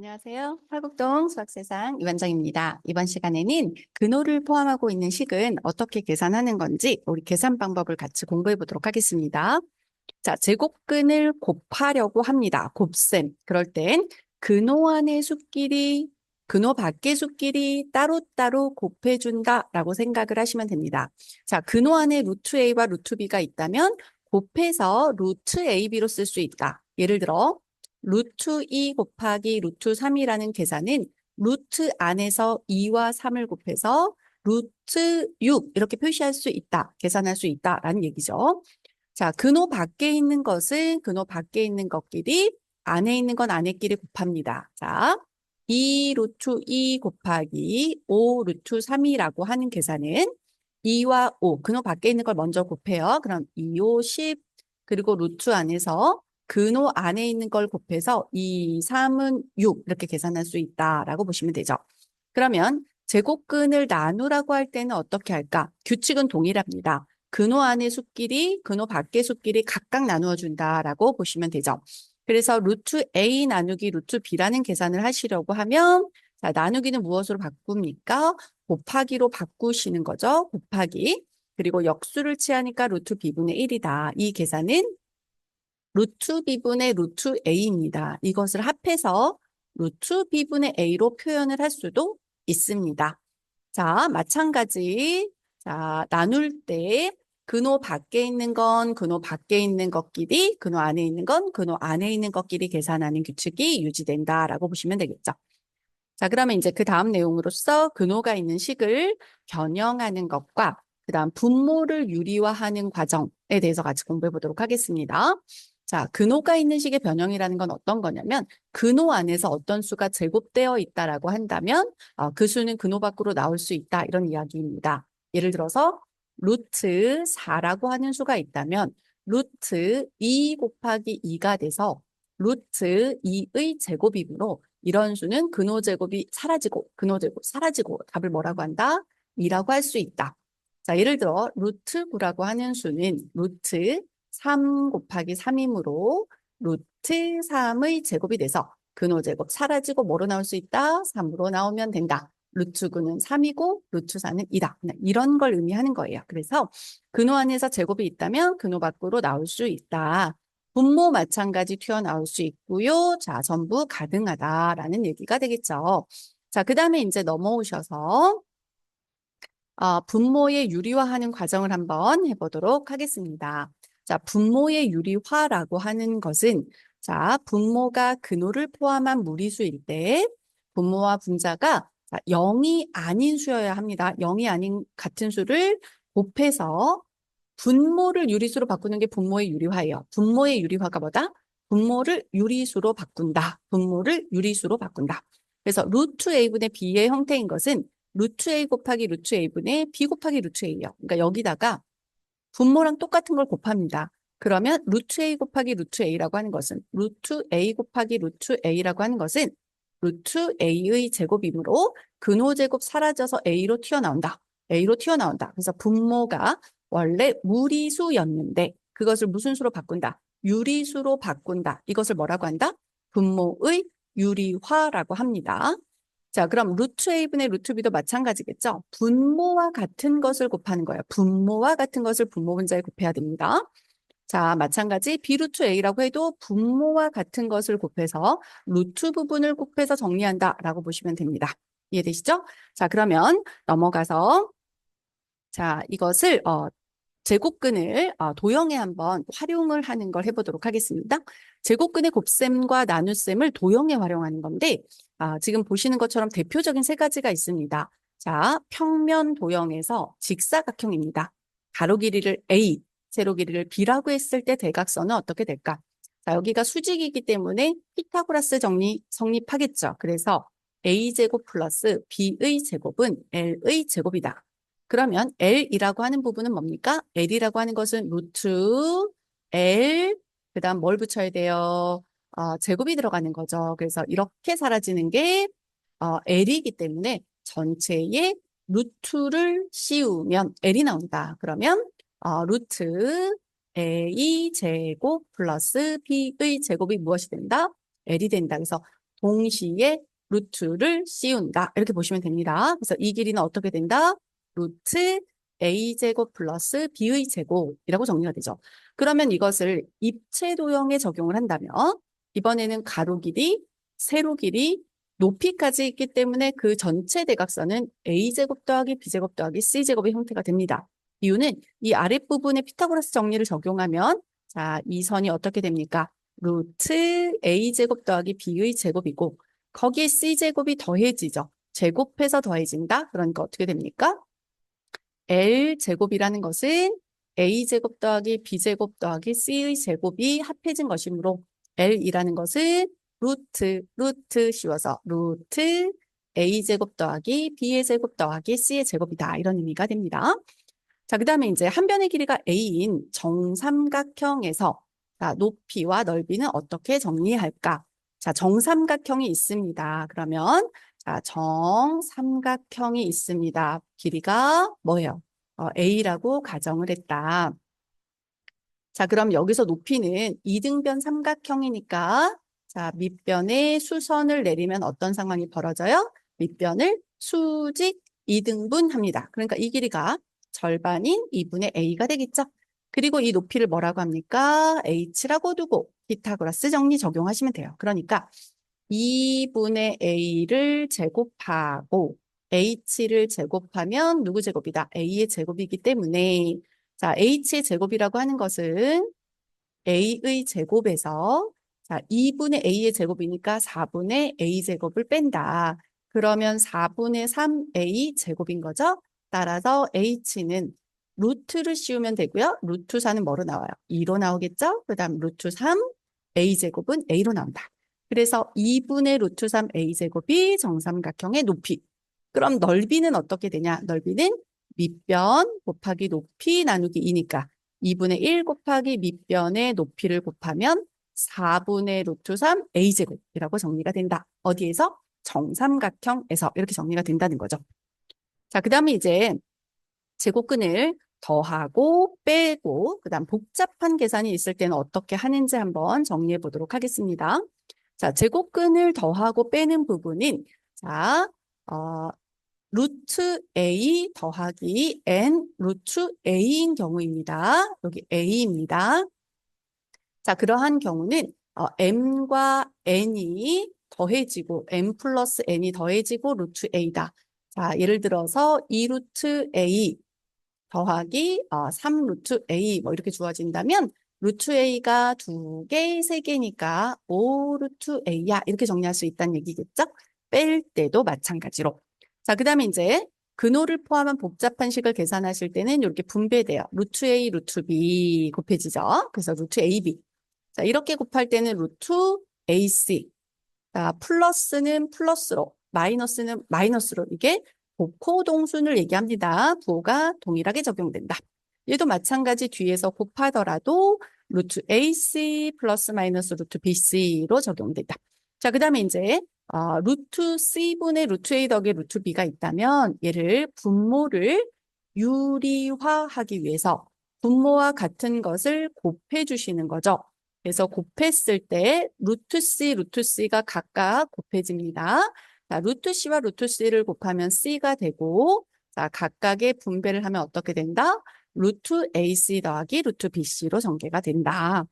안녕하세요. 팔곡동 수학세상 이완정입니다. 이번 시간에는 근호를 포함하고 있는 식은 어떻게 계산하는 건지 우리 계산 방법을 같이 공부해 보도록 하겠습니다. 자, 제곱근을 곱하려고 합니다. 곱셈. 그럴 땐 근호 안의 수끼리 근호 밖의 수끼리 따로따로 곱해준다라고 생각을 하시면 됩니다. 자, 근호 안에 루트 A와 루트 B가 있다면 곱해서 루트 AB로 쓸 수 있다. 예를 들어 루트 2 곱하기 루트 3이라는 계산은 루트 안에서 2와 3을 곱해서 루트 6 이렇게 표시할 수 있다. 계산할 수 있다라는 얘기죠. 자, 근호 밖에 있는 것은 근호 밖에 있는 것끼리 안에 있는 건 안에끼리 곱합니다. 자, 2 루트 2 곱하기 5 루트 3이라고 하는 계산은 2와 5, 근호 밖에 있는 걸 먼저 곱해요. 그럼 2, 5, 10, 그리고 루트 안에서 근호 안에 있는 걸 곱해서 2, 3은 6 이렇게 계산할 수 있다라고 보시면 되죠. 그러면 제곱근을 나누라고 할 때는 어떻게 할까? 규칙은 동일합니다. 근호 안의 수끼리, 근호 밖의 수끼리 각각 나누어 준다라고 보시면 되죠. 그래서 루트 A 나누기 루트 B라는 계산을 하시려고 하면 자, 나누기는 무엇으로 바꿉니까? 곱하기로 바꾸시는 거죠. 곱하기. 그리고 역수를 취하니까 루트 B분의 1이다. 이 계산은 루트 B분의 루트 A입니다. 이것을 합해서 루트 B분의 A로 표현을 할 수도 있습니다. 자, 마찬가지. 자, 나눌 때 근호 밖에 있는 건 근호 밖에 있는 것끼리, 근호 안에 있는 건 근호 안에 있는 것끼리 계산하는 규칙이 유지된다라고 보시면 되겠죠. 자, 그러면 이제 그 다음 내용으로서 근호가 있는 식을 변형하는 것과 그 다음 분모를 유리화하는 과정에 대해서 같이 공부해 보도록 하겠습니다. 자, 근호가 있는 식의 변형이라는 건 어떤 거냐면 근호 안에서 어떤 수가 제곱되어 있다라고 한다면 어, 그 수는 근호 밖으로 나올 수 있다 이런 이야기입니다. 예를 들어서 루트 4라고 하는 수가 있다면 루트 2 곱하기 2가 돼서 루트 2의 제곱이므로 이런 수는 근호 제곱이 사라지고 근호 제곱 사라지고 답을 뭐라고 한다? 2라고 할 수 있다. 자, 예를 들어 루트 9라고 하는 수는 루트 3 곱하기 3이므로 루트 3의 제곱이 돼서 근호 제곱 사라지고 뭐로 나올 수 있다? 3으로 나오면 된다. 루트 9는 3이고 루트 4는 2다. 이런 걸 의미하는 거예요. 그래서 근호 안에서 제곱이 있다면 근호 밖으로 나올 수 있다. 분모 마찬가지 튀어나올 수 있고요. 자, 전부 가능하다라는 얘기가 되겠죠. 자, 그 다음에 이제 넘어오셔서 어, 분모의 유리화하는 과정을 한번 해보도록 하겠습니다. 자, 분모의 유리화라고 하는 것은 자, 분모가 근호를 포함한 무리수일 때 분모와 분자가 자, 0이 아닌 수여야 합니다. 0이 아닌 같은 수를 곱해서 분모를 유리수로 바꾸는 게 분모의 유리화예요. 분모의 유리화가 뭐다? 분모를 유리수로 바꾼다. 분모를 유리수로 바꾼다. 그래서 루트 a분의 b의 형태인 것은 루트 a 곱하기 루트 a분의 b 곱하기 루트 a예요. 그러니까 여기다가 분모랑 똑같은 걸 곱합니다. 그러면 루트 a 곱하기 루트 a라고 하는 것은 루트 a 곱하기 루트 a라고 하는 것은 루트 a의 제곱이므로 근호 제곱 사라져서 a로 튀어나온다. a로 튀어나온다. 그래서 분모가 원래 무리수였는데 그것을 무슨 수로 바꾼다? 유리수로 바꾼다. 이것을 뭐라고 한다? 분모의 유리화라고 합니다. 자, 그럼 루트 a분의 루트 b도 마찬가지겠죠? 분모와 같은 것을 곱하는 거예요. 분모와 같은 것을 분모 분자에 곱해야 됩니다. 자, 마찬가지 b루트 a라고 해도 분모와 같은 것을 곱해서 루트 부분을 곱해서 정리한다라고 보시면 됩니다. 이해되시죠? 자, 그러면 넘어가서 자, 이것을 어, 제곱근을 어, 도형에 한번 활용을 하는 걸 해보도록 하겠습니다. 제곱근의 곱셈과 나눗셈을 도형에 활용하는 건데 아, 지금 보시는 것처럼 대표적인 세 가지가 있습니다. 자, 평면 도형에서 직사각형입니다. 가로 길이를 A, 세로 길이를 B라고 했을 때 대각선은 어떻게 될까? 자, 여기가 수직이기 때문에 피타고라스 정리 성립하겠죠. 그래서 A제곱 플러스 B의 제곱은 L의 제곱이다. 그러면 L이라고 하는 부분은 뭡니까? L이라고 하는 것은 루트 L, 그 다음 뭘 붙여야 돼요? 어, 제곱이 들어가는 거죠. 그래서 이렇게 사라지는 게 어, L이기 때문에 전체에 루트를 씌우면 L이 나온다. 그러면 어, 루트 A 제곱 플러스 B의 제곱이 무엇이 된다? L이 된다. 그래서 동시에 루트를 씌운다. 이렇게 보시면 됩니다. 그래서 이 길이는 어떻게 된다? 루트 a제곱 플러스 b의 제곱이라고 정리가 되죠. 그러면 이것을 입체 도형에 적용을 한다면 이번에는 가로 길이, 세로 길이, 높이까지 있기 때문에 그 전체 대각선은 a제곱 더하기 b제곱 더하기 c제곱의 형태가 됩니다. 이유는 이 아랫부분에 피타고라스 정리를 적용하면 자, 이 선이 어떻게 됩니까? 루트 a제곱 더하기 b의 제곱이고 거기에 c제곱이 더해지죠. 제곱해서 더해진다? 그러니까 어떻게 됩니까? L제곱이라는 것은 A제곱 더하기 B제곱 더하기 C의 제곱이 합해진 것이므로 L이라는 것은 루트, 루트 씌워서 루트 A제곱 더하기 B의 제곱 더하기 C의 제곱이다. 이런 의미가 됩니다. 자, 그 다음에 이제 한 변의 길이가 A인 정삼각형에서 자, 높이와 넓이는 어떻게 정리할까? 자, 정삼각형이 있습니다. 그러면 자, 정 삼각형이 있습니다. 길이가 뭐예요? 어, A라고 가정을 했다. 자, 그럼 여기서 높이는 이등변 삼각형이니까 자, 밑변에 수선을 내리면 어떤 상황이 벌어져요? 밑변을 수직 이등분합니다. 그러니까 이 길이가 절반인 2분의 A가 되겠죠? 그리고 이 높이를 뭐라고 합니까? H라고 두고 피타고라스 정리 적용하시면 돼요. 그러니까 2분의 A를 제곱하고 H를 제곱하면 누구 제곱이다? A의 제곱이기 때문에 자, H의 제곱이라고 하는 것은 A의 제곱에서 자, 2분의 A의 제곱이니까 4분의 A 제곱을 뺀다. 그러면 4분의 3A 제곱인 거죠? 따라서 H는 루트를 씌우면 되고요. 루트 4는 뭐로 나와요? 2로 나오겠죠? 그 다음 루트 3 A제곱은 A로 나온다. 그래서 2분의 루트 3 A제곱이 정삼각형의 높이. 그럼 넓이는 어떻게 되냐? 넓이는 밑변 곱하기 높이 나누기 2니까 2분의 1 곱하기 밑변의 높이를 곱하면 4분의 루트 3 A제곱이라고 정리가 된다. 어디에서? 정삼각형에서 이렇게 정리가 된다는 거죠. 자, 그 다음에 이제 제곱근을 더하고 빼고 그 다음 복잡한 계산이 있을 때는 어떻게 하는지 한번 정리해 보도록 하겠습니다. 자, 제곱근을 더하고 빼는 부분인 자, 어, 루트 A 더하기 N 루트 A인 경우입니다. 여기 A입니다. 자, 그러한 경우는 어, M과 N이 더해지고 M 플러스 N이 더해지고 루트 A다. 자, 예를 들어서 2루트 A 더하기 어, 3루트 A 뭐 이렇게 주어진다면 루트 A가 두 개, 세 개니까 5 루트 A야 이렇게 정리할 수 있다는 얘기겠죠? 뺄 때도 마찬가지로. 자, 그 다음에 이제 근호를 포함한 복잡한 식을 계산하실 때는 이렇게 분배돼요. 루트 A, 루트 B 곱해지죠? 그래서 루트 AB. 자, 이렇게 곱할 때는 루트 AC. 자, 플러스는 플러스로, 마이너스는 마이너스로 이게 복호 동순을 얘기합니다. 부호가 동일하게 적용된다. 얘도 마찬가지 뒤에서 곱하더라도 루트 AC 플러스 마이너스 루트 BC로 적용된다. 자, 그 다음에 이제 어, 루트 C분의 루트 A 더하기 루트 B가 있다면 얘를 분모를 유리화하기 위해서 분모와 같은 것을 곱해 주시는 거죠. 그래서 곱했을 때 루트 C, 루트 C가 각각 곱해집니다. 자, 루트 C와 루트 C를 곱하면 C가 되고 자, 각각의 분배를 하면 어떻게 된다? 루트 AC 더하기 루트 BC로 전개가 된다.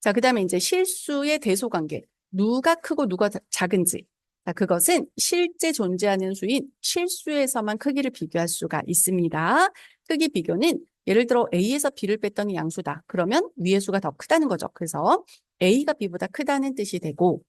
자, 그 다음에 이제 실수의 대소관계. 누가 크고 누가 자- 작은지. 자, 그것은 실제 존재하는 수인 실수에서만 크기를 비교할 수가 있습니다. 크기 비교는 예를 들어 A에서 B를 뺐더니 양수다. 그러면 위의 수가 더 크다는 거죠. 그래서 A가 B보다 크다는 뜻이 되고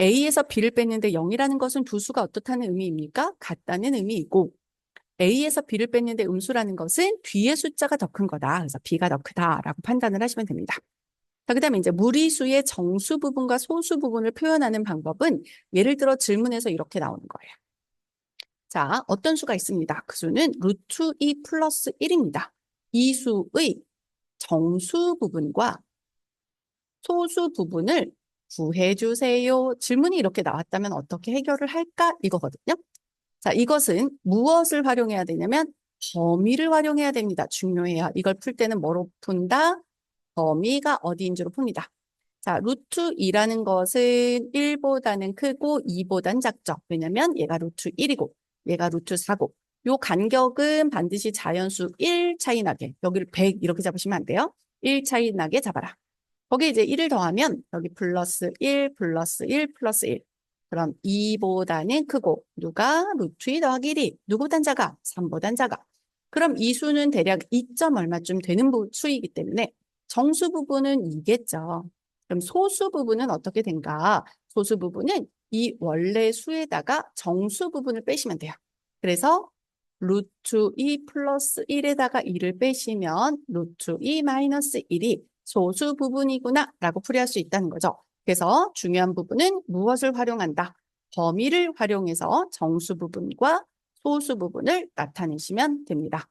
A에서 B를 뺐는데 0이라는 것은 두 수가 어떻다는 의미입니까? 같다는 의미이고 A에서 B를 뺐는데 음수라는 것은 뒤의 숫자가 더 큰 거다. 그래서 B가 더 크다라고 판단을 하시면 됩니다. 자, 그 다음에 이제 무리수의 정수 부분과 소수 부분을 표현하는 방법은 예를 들어 질문에서 이렇게 나오는 거예요. 자, 어떤 수가 있습니다. 그 수는 루트 2 플러스 1입니다. 이 수의 정수 부분과 소수 부분을 구해주세요. 질문이 이렇게 나왔다면 어떻게 해결을 할까? 이거거든요. 자, 이것은 무엇을 활용해야 되냐면 범위를 활용해야 됩니다. 중요해요. 이걸 풀 때는 뭐로 푼다? 범위가 어디인지로 풉니다. 자, 루트 2라는 것은 1보다는 크고 2보단 작죠. 왜냐면 얘가 루트 1이고 얘가 루트 4고 요 간격은 반드시 자연수 1 차이 나게 여기를 100 이렇게 잡으시면 안 돼요. 1 차이 나게 잡아라. 거기에 이제 1을 더하면 여기 플러스 1 플러스 1 플러스 1 그럼 2보다는 크고 누가 루트 2 더하기 1이 누구보단 작아? 3보단 작아. 그럼 이 수는 대략 2점 얼마쯤 되는 부- 수이기 때문에 정수 부분은 이겠죠. 그럼 소수 부분은 어떻게 된가? 소수 부분은 이 원래 수에다가 정수 부분을 빼시면 돼요. 그래서 루트 2 플러스 1에다가 2를 빼시면 루트 2 마이너스 1이 소수 부분이구나 라고 풀이할 수 있다는 거죠. 그래서 중요한 부분은 무엇을 활용한다? 범위를 활용해서 정수 부분과 소수 부분을 나타내시면 됩니다.